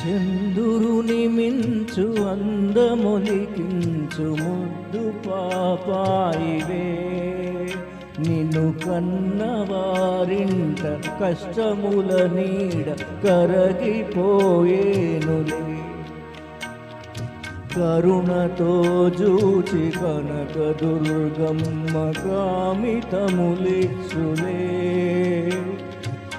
చందురుని మించు అందమొలికించు ముద్దు పాపాయివే. నిన్ను కన్నవారింట కష్టముల నీడ కరగిపోయేనులే కరుణతో చూచి కనక దుర్గమ్మ కామితములిచ్చులే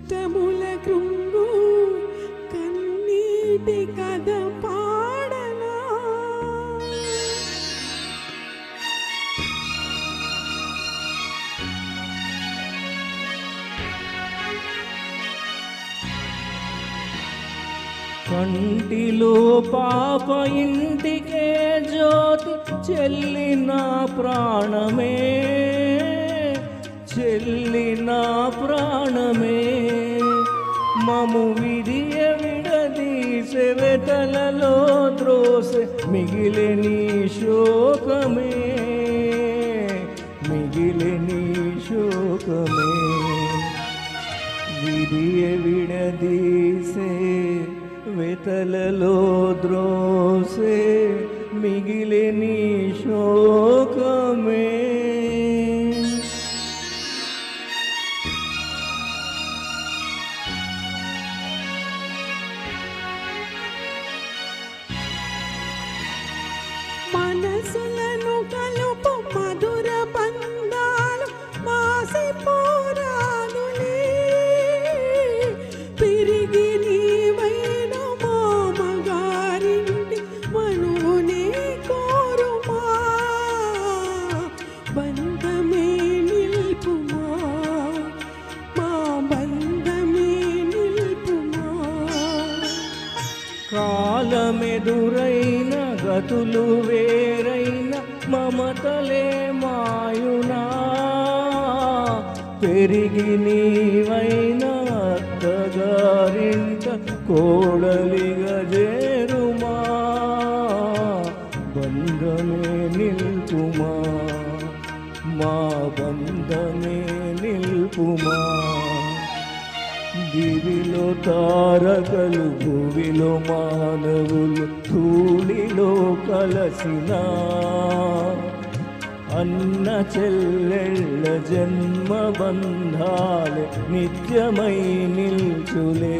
కష్టముల కృంగు కన్నీటి కథ పాడనా? కంటిలో పాప ఇంటికే జ్యోతి చెల్లిన ప్రాణమే చెల్లిన ప్రాణమే మము విరియ విడదీసె వెతలలో ద్రోసె మిగిలిని శోకమే మిగిలిని శోకమే. విరియ విడదీసే వెతలలో ద్రోసే మిగిలిని శోకమే. కాలమెదురైన గతులు వేరైన మమతలే మాయునా. పెరిగి నీవైన అత్తగారింట కోడలిగా చేరుమా. బంధమే నిల్పుమా. మా బంధమే నిల్పుమా. దివిలో తారకలు భూమిలో మానవులు ధూళిలో కలసిన అన్న చెల్లెళ్ళ జన్మ బంధాలే నిత్యమై నిల్చులే.